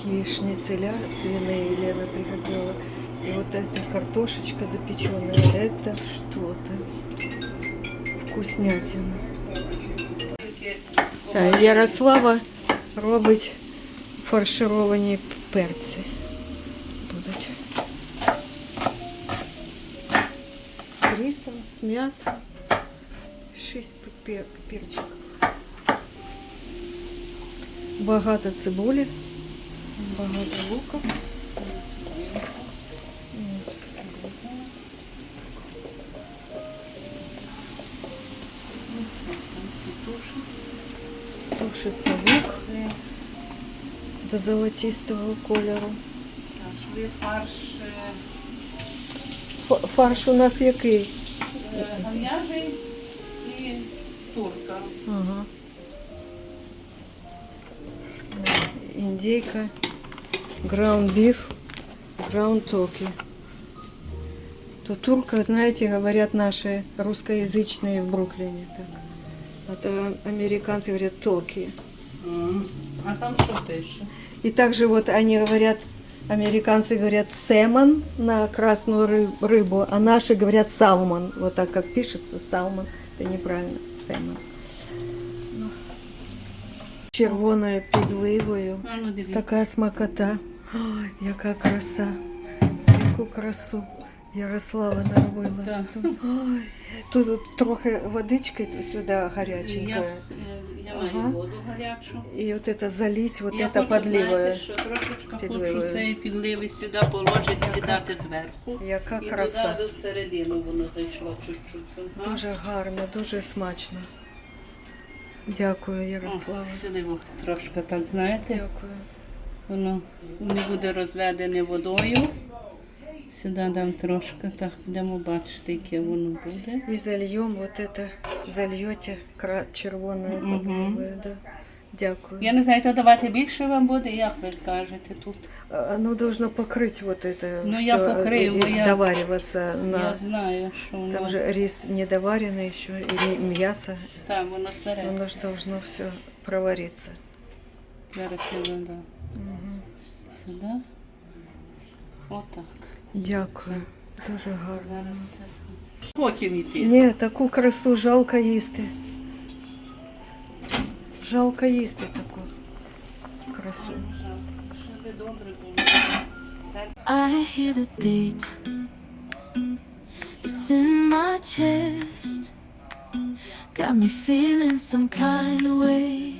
такие шницеля свиные Лена приготовила. И вот эта картошечка запеченная, это что-то. Вкуснятина. Так, Ярослава робить фаршировані перці. Будуть. З рисом, з м'ясом. Шість пер- перчиків. Багато цибулі, багато лука. Тушиться лук до золотистого кольору. Ви фарш Фарш у нас який? е, говяжий і турка. Ага. Индейка, ground beef, ground turkey. То турка, знаете, говорят наши русскоязычные в Бруклине. Так. А то американцы говорят. М. А там що пише? И также вот они говорят, американцы говорят salmon на красную ры- рыбу, а наши говорят salmon. Вот так как пишется salmon, это неправильно, salmon. Червоною підливою. А ну дивіться. Така смакота. Ой, яка краса. Яку красу Ярослава наробила. Так. Ой, тут от трохи водички сюди гаряченької. е, я маю Ага. воду гарячу. І от це залить, от я це хочу, знаєте, що трошечка Підливою. хочу цієї підливи сюди положити, сідати зверху. Яка і краса. туди всередину воно зайшло чуть-чуть. Ага. Дуже гарно, дуже смачно. Дякую, О, Ярослава. сюди во, трошки так, знаєте, Дякую воно не буде розведене водою. Сюди дам трошки, так будемо бачити, яке воно буде. І зальємо вот это, зальєте кра- червоною Мгм. подливою. Да. Дякую. Я не знаю, то давати більше вам буде, як ви кажете тут. А, Оно должно покрыть вот это. Ну, всё, я покрою, и- бо и я- довариваться Я на... знаю, що воно, Там же рис недоваренный еще, или мясо. так, воно сире. Оно же должно все провариться. Зараз я додам Мгм. сюди. Отак. Дякую. Дуже гарно. Зараз це. Потім йти. Ні, таку красу жалко їсти. Жалко їсти таку красу. Щоб ви добре було. I hear the beat. It's in my chest. Got me feeling some kind of way.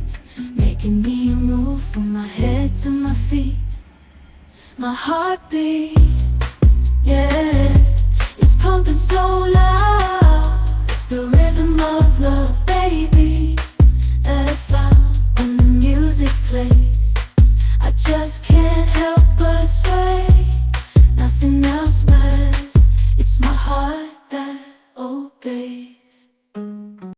making me move from my head to my feet. My heartbeat,